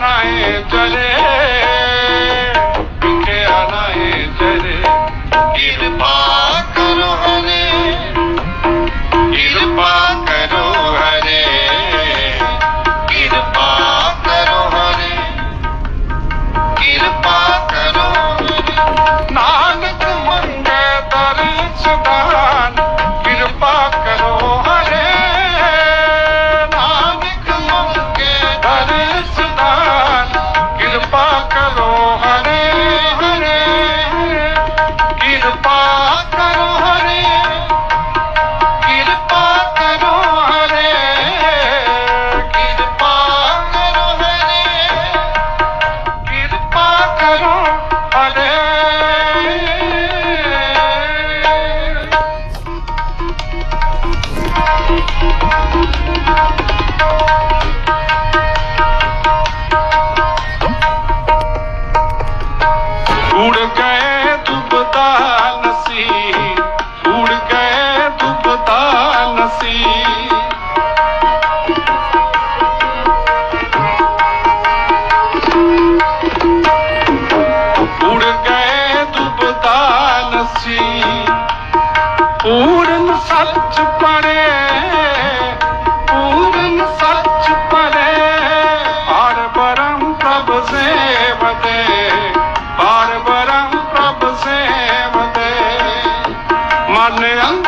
ਨਾਏ ਚਲੇ ਵਿਖਿਆ ਨਾਏ ਚਲੇ। ਕਿਰਪਾ ਕਰੋ ਹਰੇ, ਕਿਰਪਾ ਕਰੋ ਹਰੇ। ਕਿਰਪਾ ਕਰੋ ਹਰੇ, ਕਿਰਪਾ ਕਰੋ ਨਾਨਕ ਮੰਗੇ ਦਰ ਸੁਭਾਨ ਉੜ ਗਏ ਦੁਬਦਾ ਨਸੀ ਪੂਰਨ ਸੱਚ ਪੜੇ, ਪੂਰਨ ਸੱਚ ਪੜੇ। ਹਰ ਬਰਮ ਪ੍ਰਭ ਸੇਵਦੇ ਹਰ ਬਰਮ ਪ੍ਰਭ ਸੇਵਦੇ ਮਨ ਅੰਗ